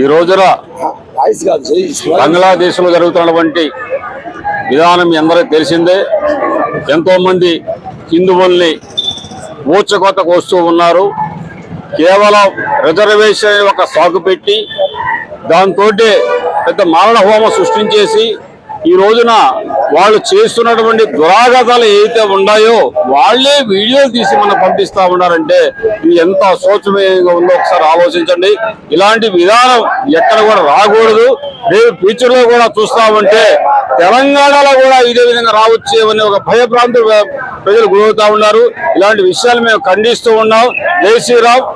ఈ రోజున బంగ్లాదేశ్లో జరుగుతున్నటువంటి విధానం అందరికీ తెలిసిందే. ఎంతోమంది హిందువుల్ని మూర్చకోతకు వస్తూ ఉన్నారు. కేవలం రిజర్వేషన్ ఒక సాగు పెట్టి దాంతో పెద్ద మారణ హోమం సృష్టించేసి ఈ రోజున వాళ్ళు చేస్తున్నటువంటి దురాగతాలు ఏవైతే ఉన్నాయో వాళ్ళే వీడియోలు తీసి మనం పంపిస్తా ఉన్నారంటే ఇది ఎంత శోచనీయంగా ఉందో ఒకసారి ఆలోచించండి. ఇలాంటి విధానం ఎక్కడ కూడా రాకూడదు. రేపు ఫ్యూచర్లో కూడా చూస్తామంటే తెలంగాణలో కూడా ఇదే విధంగా రావచ్చేమని ఒక భయభ్రాంతి ప్రజలు గురవుతా ఉన్నారు. ఇలాంటి విషయాలు మేము ఖండిస్తూ ఉన్నాం. జై శ్రీరామ్.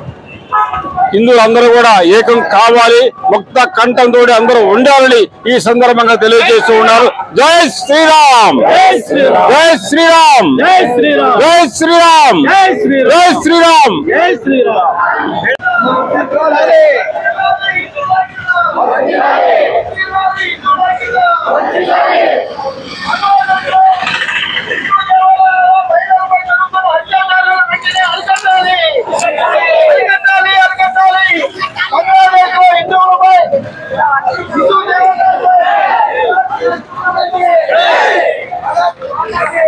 హిందువులందరూ కూడా ఏకం కావాలి ముక్త కంఠంతో అందరూ ఉండాలని ఈ సందర్భంగా తెలియజేస్తూ ఉన్నారు. జై శ్రీరామ్! జై శ్రీరామ్! జై శ్రీరామ్! జై శ్రీరామ్! జై శ్రీరామ్! Hey!